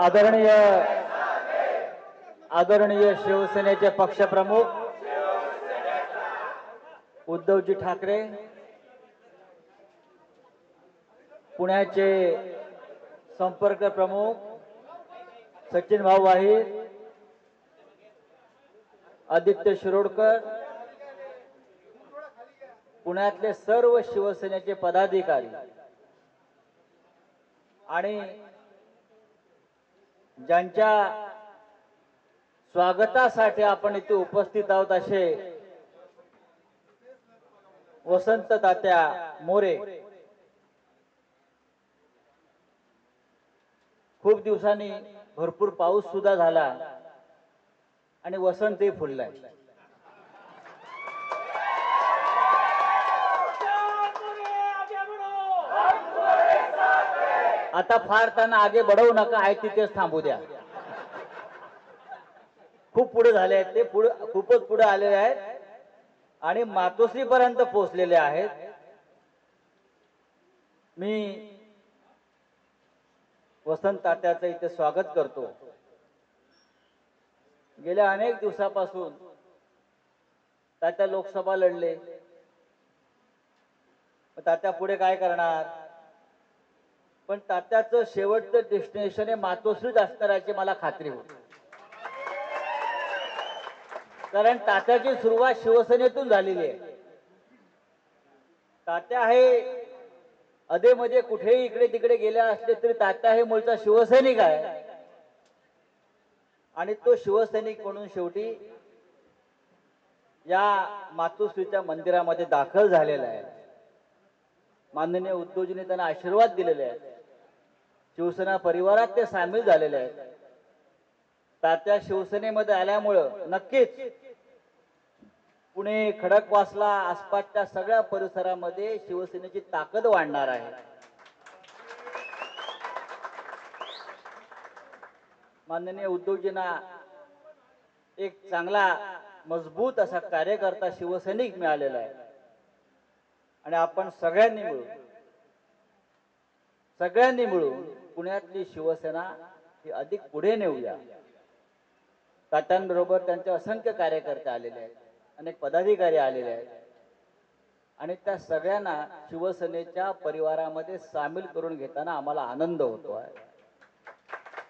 आदरणीय आदरणीय शिवसेनेचे पक्षप्रमुख उद्धवजी ठाकरे पुण्याचे संपर्क प्रमुख सचिन भाऊ वाहीर आदित्य शिरोडकर पुण्यातले सर्व शिवसेनेचे पदाधिकारी आणि ज्यांच्या स्वागतासाठी आपण इथे उपस्थित आहोत असे वसंत तात्या मोरे. खूप दिवसांनी भरपूर पाऊस सुद्धा झाला आणि वसंतही फुललाय. आता फार त्यांना आगे बढवू नका आहे तिथेच थांबू द्या. खूप पुढे झाले आहेत ते पुढे खूपच पुढे आलेले आहेत. आणि मातोश्री पर्यंत पोहोचलेले आहेत. मी वसंत तात्याचं इथे स्वागत करतो. गेल्या अनेक दिवसापासून तात्या लोकसभा लढले. तात्या पुढे काय करणार? पण तात्याचं शेवटचं डेस्टिनेशन हे मातोश्रीच असणार याची मला खात्री होती. कारण तात्याची सुरुवात शिवसेनेतून झालेली आहे. तात्या हे अधेमध्ये कुठेही इकडे तिकडे गेले असले तरी तात्या हे मूळचा शिवसैनिक आहे. आणि तो शिवसैनिक म्हणून शेवटी या मातोश्रीच्या मंदिरामध्ये दाखल झालेला आहे. माननीय उद्योजने त्यांना आशीर्वाद दिलेले आहेत. शिवसेना परिवारात ते सामील झालेले आहेत. तात्या शिवसेनेमध्ये आल्यामुळं नक्कीच पुणे खडकवासला आसपासच्या सगळ्या परिसरामध्ये शिवसेनेची ताकद वाढणार आहे. माननीय उद्धवजींना एक चांगला मजबूत असा कार्यकर्ता शिवसैनिक मिळालेला आहे. आणि आपण सगळ्यांनी मिळून सगळ्यांनी मिळून पुण्यातली शिवसेना ही अधिक पुढे नेऊया. तात्यांबरोबर त्यांचे असंख्य कार्यकर्ते आलेले आहेत अनेक पदाधिकारी आलेले आहेत. आणि त्या सगळ्यांना शिवसेनेच्या परिवारामध्ये सामील करून घेताना आम्हाला आनंद होतो आहे.